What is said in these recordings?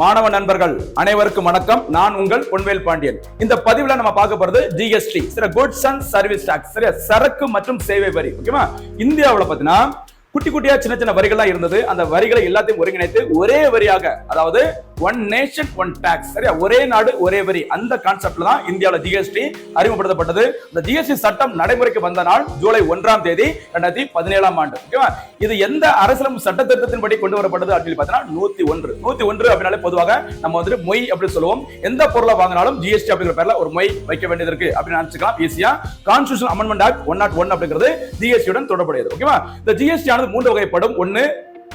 மாணவ நண்பர்கள் அனைவருக்கும் வணக்கம். நான் உங்கள் பொன்வேல் பாண்டியன். இந்த பதிவுல நம்ம பார்க்க போறது ஜிஎஸ்டி சரி குட்ஸ் அண்ட் சர்வீஸ் டாக்ஸ் சரியா சரக்கு மற்றும் சேவை வரி ஓகேவா இந்தியாவுல பாத்தீங்கன்னா குட்டி குட்டியா சின்ன சின்ன வரிகள்லாம் இருந்தது. அந்த வரிகளை எல்லாத்தையும் ஒருங்கிணைத்து ஒரே வரியாக அதாவது ஒன் நேஷன் ஒன் டாக்ஸ் சரியா? ஒரே நாடு ஒரே வரி. அந்த கான்செப்ட்ல தான் இந்தியாவில் ஜிஎஸ்டி அறிமுகப்படுத்தப்பட்டது. இந்த ஜிஎஸ்டி சட்டம் நடைமுறைக்கு வந்த நாள் ஜூலை ஒன்றாம் தேதி ரெண்டாயிரத்தி பதினேழாம் ஆண்டு. ஓகேவா? இது எந்த அரசியலும் சட்ட திருத்தத்தின்படி கொண்டு வரப்பட்டது அப்படின்னு பார்த்தீங்கன்னா நூத்தி ஒன்று. நூத்தி ஒன்று அப்படின்னாலே பொதுவாக நம்ம வந்துட்டு மொய் அப்படின்னு சொல்லுவோம். எந்த பொருளை வாங்கினாலும் ஜிஎஸ்டி அப்படிங்கிற பேர்ல ஒரு மொய் வைக்க வேண்டியது இருக்கு அப்படின்னு நினைச்சுக்கலாம். ஈஸியா constitution amendment act one not one அப்படிங்கிறது ஜிஎஸ்டி உடன் தொடர்புடையது. ஓகேவா? இந்த ஜிஎஸ்டி ஆனது மூன்று வகைப்படும். ஒன்னு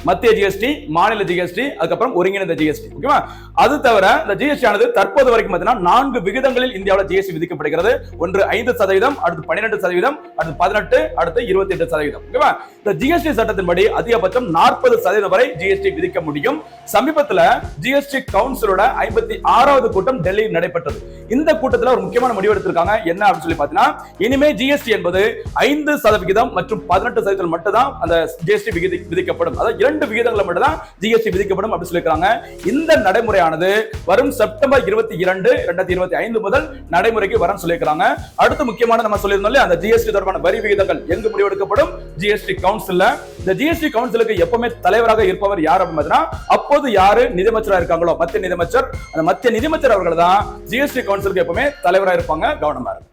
மத்திய ஜிஎஸ்டி மாநில ஜிஎஸ்டி அதுக்கப்புறம் ஒருங்கிணைந்த ஜிஎஸ்டி ஓகேவா அது தவிர இந்த ஜிஎஸ்டி ஆனது தற்போது வரைக்கும் பார்த்தீங்கன்னா நான்கு விகிதங்களில் இந்தியாவில் ஜிஎஸ்டி விதிக்கப்படுகிறது ஒன்று ஐந்து சதவீதம் அடுத்து பன்னிரெண்டு சதவீதம் அடுத்து பதினெட்டு அடுத்து இருபத்தி எட்டு சதவீதம் ஓகேவா இந்த ஜிஎஸ்டி சட்டத்தின்படி அதிகபட்சம் நாற்பது சதவீதம் வரை ஜிஎஸ்டி விதிக்க முடியும் சமீபத்தில் ஜிஎஸ்டி கவுன்சிலோட ஐம்பத்தி ஆறாவது கூட்டம் டெல்லியில் நடைபெற்றது இந்த கூட்டத்தில் ஒரு முக்கியமான முடிவு எடுத்திருக்காங்க என்ன அப்படின்னு சொல்லி பார்த்தீங்கன்னா இனிமே ஜிஎஸ்டி என்பது ஐந்து சதவிகிதம் மற்றும் பதினெட்டு சதவீதம் மட்டும்தான் அந்த ஜிஎஸ்டி விதிக்கப்படும் அதாவது இரண்டு விகிதங்களை மட்டும் தான் ஜிஎஸ்டி விதிக்கப்படும் அப்படின்னு சொல்லியிருக்காங்க. இந்த நடைமுறையானது வரும் செப்டம்பர் இருபத்தி இரண்டு இரண்டாயிரத்தி இருபத்தி ஐந்து முதல் நடைமுறைக்கு வரும் சொல்லியிருக்காங்க அடுத்து முக்கியமான நம்ம சொல்லியிருந்தோம் அந்த ஜிஎஸ்டி தொடர்பான வரி விகிதங்கள் எங்கு முடிவெடுக்கப்படும்? ஜிஎஸ்டி கவுன்சில் இந்த ஜிஎஸ்டி கவுன்சிலுக்கு எப்பவுமே தலைவராக இருப்பவர் யார் அப்படின்னு அப்போது யாரு நிதியமைச்சராக இருக்காங்களோ? மத்திய நிதியமைச்சர். அந்த மத்திய நிதியமைச்சர் அவர்கள் தான் ஜிஎஸ்டி கவுன்சிலுக்கு எப்பவுமே தலைவராக இருப்பாங்க கவனமா